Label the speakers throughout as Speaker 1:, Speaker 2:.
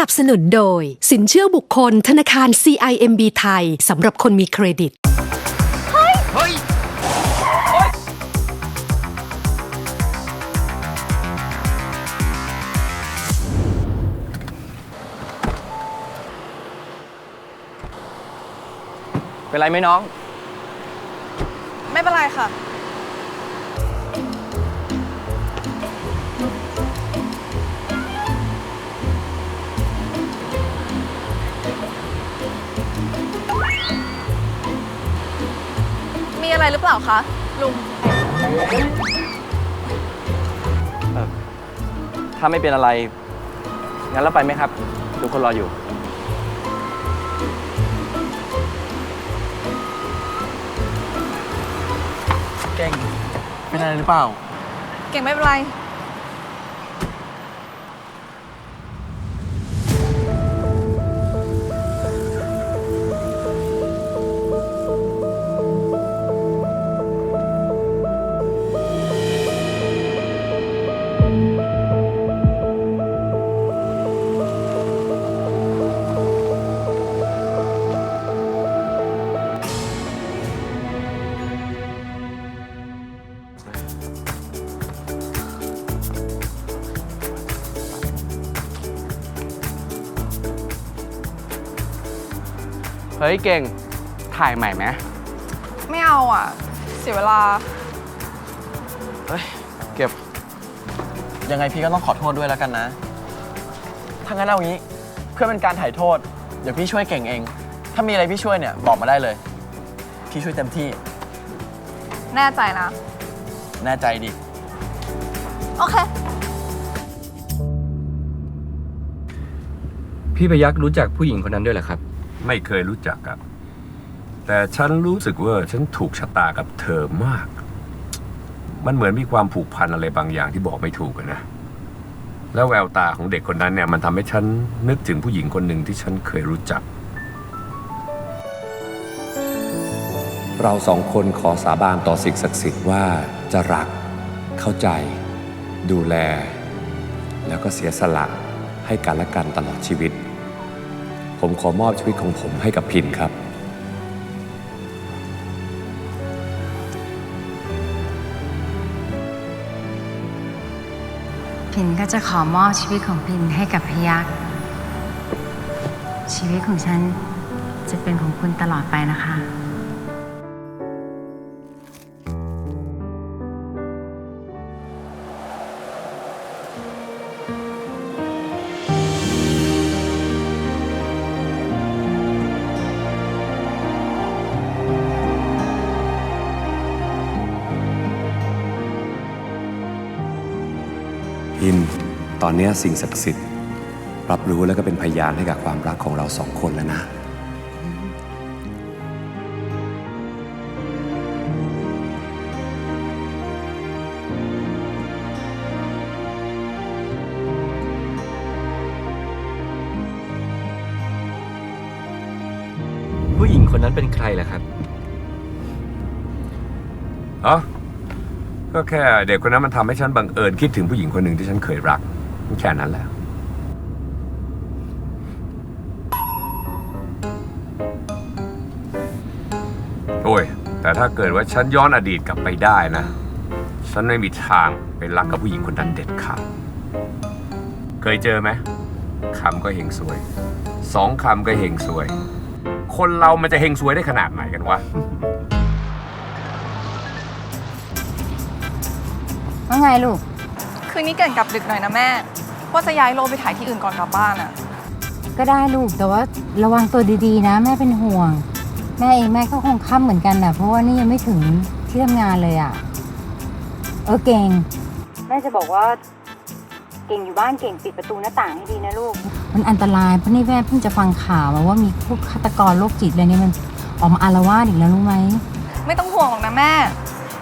Speaker 1: นับสนุนโดย สินเชื่อบุคคลธนาคาร CIMB ไทยสำหรับคนมีเครดิต
Speaker 2: เฮ้ย เป็นไรไหมน้อง
Speaker 3: ไม่เป็นไรค่ะ อะไรหรือเปล่าคะลุง
Speaker 2: ถ้าไม่เป็นอะไร งั้นเราไปไหมครับทุกคนรออยู่
Speaker 4: เก่งเป็นอะไรหรือเปล่า
Speaker 3: เก่งไม่เป็นไร
Speaker 2: เฮ้ยเก่ง ถ่ายใหม่ไหม
Speaker 3: ไม่เอาอะ เสียเวลา
Speaker 4: เฮ้ย เก็บ ยังไงพี่ก็ต้องขอโทษด้วยแล้วกันนะ ถ้างั้นเอางี้ เพื่อเป็นการถ่ายโทษ เดี๋ยวพี่ช่วยเก่งเอง ถ้ามีอะไรพี่ช่วยเนี่ยบอกมาได้เลย พี่ช่วยเต็มที่
Speaker 3: แน่ใจนะ
Speaker 4: แน่ใจดิ
Speaker 3: โอเค
Speaker 5: พี่พยักรู้จักผู้หญิงคนนั้นด้วยเหรอครับ
Speaker 6: ไม่เคยรู้จักกับ แต่ฉันรู้สึกว่าฉันถูกชะตากับเธอมาก มันเหมือนมีความผูกพันอะไรบางอย่างที่บอกไม่ถูกนะ แล้วแววตาของเด็กคนนั้นเนี่ย มันทำให้ฉันนึกถึงผู้หญิงคนหนึ่งที่ฉันเคยรู้จัก
Speaker 7: เราสองคนขอสาบานต่อสิ่งศักดิ์สิทธิ์ว่าจะรัก เข้าใจ ดูแล แล้วก็เสียสละให้กันและกันตลอดชีวิต ผมขอมอบชีวิตของผมให้กับพินครับ
Speaker 8: พินก็จะขอมอบชีวิตของพินให้กับพยักชีวิตของฉันจะเป็นของคุณตลอดไปนะคะ
Speaker 7: พิน ตอนเนี้ยสิ่งศักดิ์สิทธิ์ รับรู้แล้วก็เป็นพยานให้กับความรักของเราสองคนแล้วนะ
Speaker 5: ผู้หญิงคนนั้นเป็นใครล่ะครับ
Speaker 6: อ๋อ ก็แค่เด็กคนนั้นมันทำให้ฉันบังเอิญคิดถึงผู้หญิงคนหนึ่งที่ฉันเคยรักแค่นั้นแหละ โอ้ย แต่ถ้าเกิดว่าฉันย้อนอดีตกลับไปได้นะ ฉันไม่มีทางไปรักกับผู้หญิงคนนั้นเด็ดขาด เคยเจอไหมคำก็เฮงสวย สองคำก็เฮงสวย คนเรามันจะเฮงสวยได้ขนาดไหนกันวะ
Speaker 8: ว่าไงลูก
Speaker 3: คืนนี้เก่งกลับดึกหน่อยนะแม่ ว่าจะย้ายโลไปถ่ายที่อื่นก่อนกลับบ้านอะ
Speaker 8: ก็ได้ลูกแต่ว่าระวังตัวดีๆ นะ แม่เป็นห่วง แม่เองแม่ก็คงค่ำเหมือนกันนะเพราะว่านี่ยังไม่ถึงที่ทำงานเลยอะ่ะเออเก่ง แม่จะบอกว่า เก่งอยู่บ้านเก่งปิดประตูหน้าต่างให้ดีนะลูก มันอันตรายเพราะนี่แม่เพิ่งจะฟังข่าวมาว่ามีพวกฆาตกรโรคจิตอะไรเนี่ยมันออกมาอารวาสอีกแล้วรู้ไหม
Speaker 3: ไม่ต้องห่วงหรอกนะแม่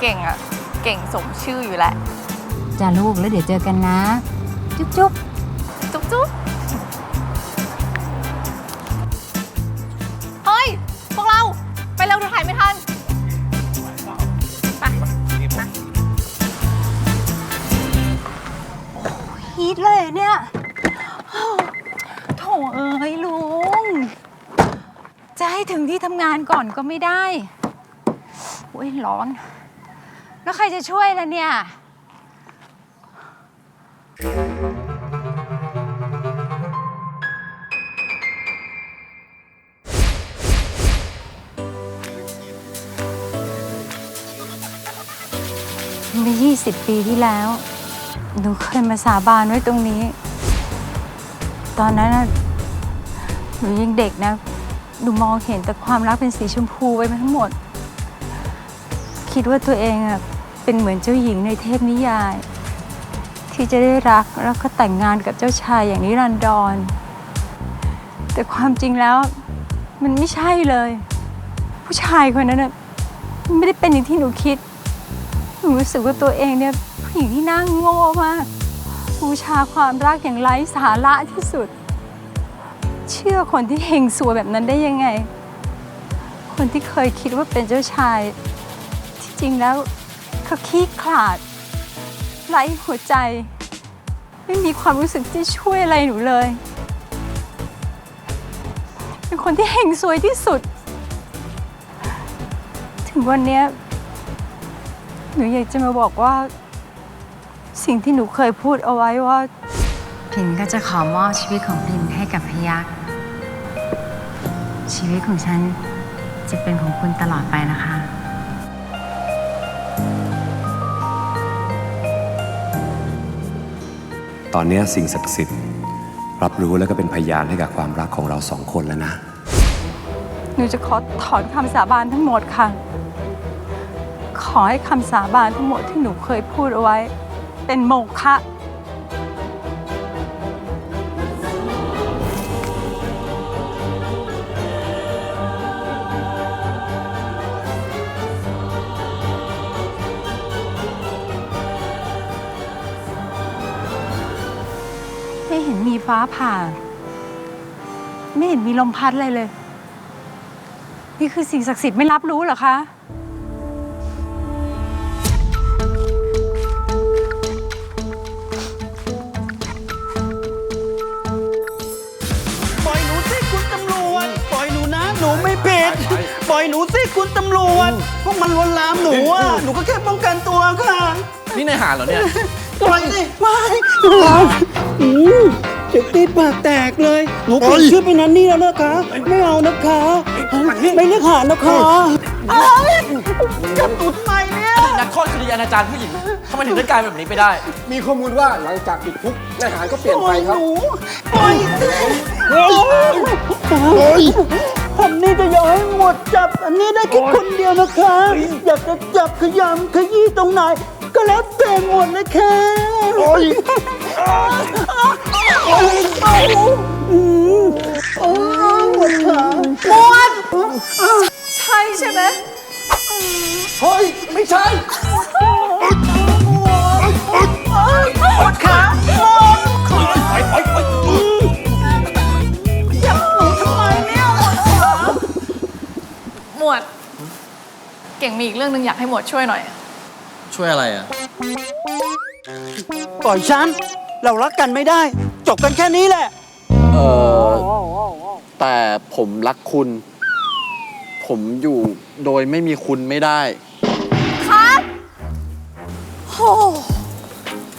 Speaker 3: เก่งอะเก่งสมชื่ออยู่แหละ
Speaker 8: จ้าลูกแล้วเดี๋ยวเจอกันนะ จุ๊บจุ๊บ
Speaker 3: จุ๊บจุ๊บเฮ้ย พวกเรา ไปเร็วถ่ายไม่ทัน ไป
Speaker 8: ฮีทเลยเนี่ย
Speaker 3: โถเอ้ยลุง จะ
Speaker 9: ให้ถึงที่ทำงานก่อนก็ไม่ได้ โอ้ยร้อน แล้วใครจะช่วยล่ะเนี่ย เมื่อ20 ปีที่แล้ว หนูเคยมาสาบานไว้ตรงนี้ ตอนนั้นน่ะหนูยังเด็กนะ หนูมองเห็นแต่ความรักเป็นสีชมพูไว้ทั้งหมด คิดว่าตัวเองอะเป็นเหมือนเจ้าหญิงในเทพนิยาย ที่จะได้รักแล้วก็แต่งงานกับเจ้าชายอย่างนิรันดร แต่ความจริงแล้วมันไม่ใช่เลย ผู้ชายคนนั้นน่ะไม่ได้เป็นอย่างที่หนูคิด หนูรู้สึกว่าตัวเองเนี่ยผู้หญิงที่น่าโง่มากบูชาความรักอย่างไร้สาระที่สุด เชื่อคนที่เฮงสวแบบนั้นได้ยังไง คนที่เคยคิดว่าเป็นเจ้าชาย ที่จริงแล้วเขาขี้ขลาด ไร้หัวใจ ไม่มีความรู้สึกที่ช่วยอะไรหนูเลย เป็นคนที่เฮงสวยที่สุด ถึงวันนี้หนูอยากจะมาบอกว่า สิ่งที่หนูเคยพูดเอาไว้ว่า
Speaker 8: พิมก็จะขอมอบชีวิตของพิมให้กับพยักชีวิตของฉันจะเป็นของคุณตลอดไปนะคะ
Speaker 7: ตอนนี้สิ่งศักดิ์สิทธิ์ รับรู้แล้วก็เป็นพยานให้กับความรักของเราสองคนแล้วนะ
Speaker 9: หนูจะขอถอนคำสาบานทั้งหมดค่ะ ขอให้คำสาบานทั้งหมดที่หนูเคยพูดเอาไว้ เป็นโมฆะ ฟ้าผ่า ไม่เห็นมีลมพัดอะไรเลย นี่คือสิ่งศักดิ์สิทธิ์ไม่รับรู้เหรอคะ
Speaker 10: ปล่อยหนูสิคุณตำรวจ ปล่อยหนูนะ หนูไม่ผิด ปล่อยหนูสิคุณตำรวจ พวกมันลวนลามหนูอะ หนูก็แค่ป้องกันตัวค่ะ
Speaker 2: นี่นายหาเหรอเนี่ย
Speaker 10: ปล่อยสิไม่ อืมเจ็บตีปากแตกเลยหนูเปลี่ยนชื่อเป็นนันนี่แล้วนะคะ ไม่เอานะคะ ไม่เลือกหานะคะอ้ายจับหนูทำไมเนี่ย
Speaker 2: นักโทษคดีอนาจารย์ผู้หญิงทำไมถึงได้กลายแบบนี้ไปได้
Speaker 4: มีข้อมูลว่าหลังจากติดคุกนายหารก็เปลี่ยนไปครับ
Speaker 10: หนูปล่อยสิโอ้ยผมนี่จะยอมให้หมดจับ อันนี้ได้แค่คนเดียวนะคะ อยากจะจับขยำขยี้ตรงไหน ก็แล้วแต่หมดเลยค่ะ โอ้ยโอ้ยโอ้ยอืมโอ้ยหมดขาหมด
Speaker 3: ใช่ใช่ไหม
Speaker 10: เฮ้ย ไม่ใช่หมดขาหมดจับหนูทำไมเนี่ยหมดขา
Speaker 3: หมวด เก่งมีอีกเรื่องหนึ่งอยากให้หมวดช่วยหน่อย
Speaker 4: ช่วยอะไรอะ
Speaker 10: ปล่อยฉัน เรารักกันไม่ได้ จบกันแค่นี้แหละ
Speaker 4: เออแต่ผมรักคุณ ผมอยู่โดยไม่มีคุณไม่ได้
Speaker 3: ครับโห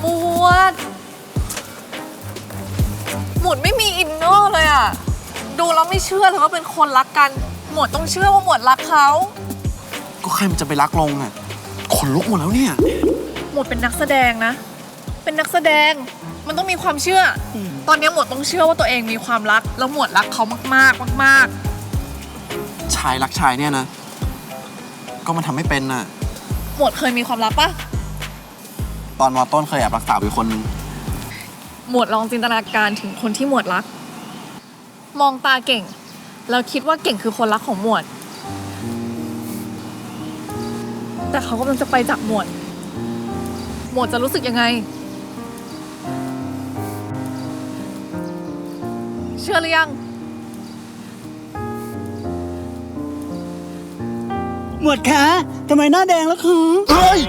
Speaker 3: หมวด หมวดไม่มีอินเนอร์เลยอะดูแล้วไม่เชื่อเลยว่าเป็นคนรักกัน หมวดต้องเชื่อว่าหมวดรักเขา
Speaker 4: ก็ใครมันจะไปรักลงอะขนลุกหมดแล้วเนี่ย
Speaker 3: หมวดเป็นนักแสดงนะ เป็นนักแสดง มันต้องมีความเชื่ออตอนนี้หมวดต้องเชื่อว่าตัวเองมีความรัก แล้วหมวดรักเขามากๆมาก
Speaker 4: ชายรักชายเนี่ยนะ ก็มันทำไม่เป็นน่ะ
Speaker 3: ๆหมวดเคยมีความรักปะ
Speaker 4: ตอนมอต้นเคยแอบรักสาวอยู่คนนึง
Speaker 3: หมวดลองจินตนาการถึงคนที่หมวดรัก มองตาเก่ง แล้วคิดว่าเก่งคือคนรักของหมวด แต่เขากำลังจะไปจากหมวด หมวดจะรู้สึกยังไง เชื่อหรือยัง
Speaker 10: หมวดขาทำไมหน้าแดงแล้วคะ
Speaker 4: เฮ้ย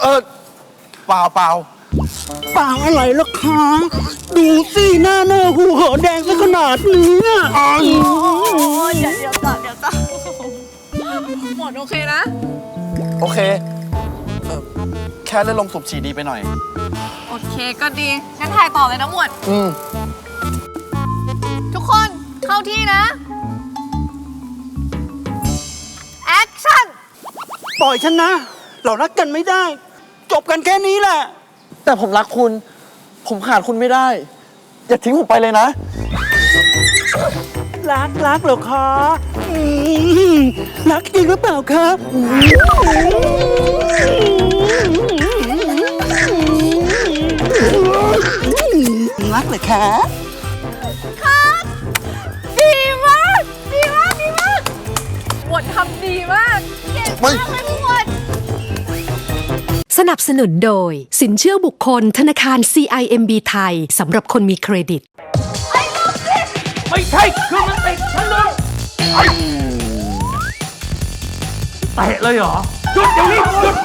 Speaker 4: เออเปล่าเปล่า
Speaker 10: เปล่าอะไรหรอกคะดูสิหน้าเนื้อหูเหอแดงซะขนาดนี้อะ
Speaker 3: โอ้ยเดี๋ยวเดี๋ยวก่อนเดี๋ยวก่อนหมวดโอเคนะ
Speaker 4: โอเคเอ่อแค่เล่นลมสูบฉีดดีไปหน่อย
Speaker 3: โอเคก็ดี งั้นถ่ายต่อเลยนะหมวด
Speaker 4: อืม
Speaker 3: ทุกคนเข้าที่นะ แอคชั่น
Speaker 10: ปล่อยฉันนะ เรารักกันไม่ได้ จบกันแค่นี้แหละ
Speaker 4: แต่ผมรักคุณ ผมขาดคุณไม่ได้ อย่าทิ้งผมไปเลยนะ
Speaker 10: รักรักเหรอคะอืมรักจริงหรือเปล่าคะอืมรักเหรอคะ
Speaker 3: เก่งมากเลยหมวด
Speaker 1: สนับสนุนโดย สินเชื่อบุคคล ธนาคาร CIMB ไทยสำหรับคนมีเครดิต
Speaker 2: ไม่ใช่คือมันติดฉันเลยเตะเลยเหรอ หยุดเดี๋ยวนี้หยุด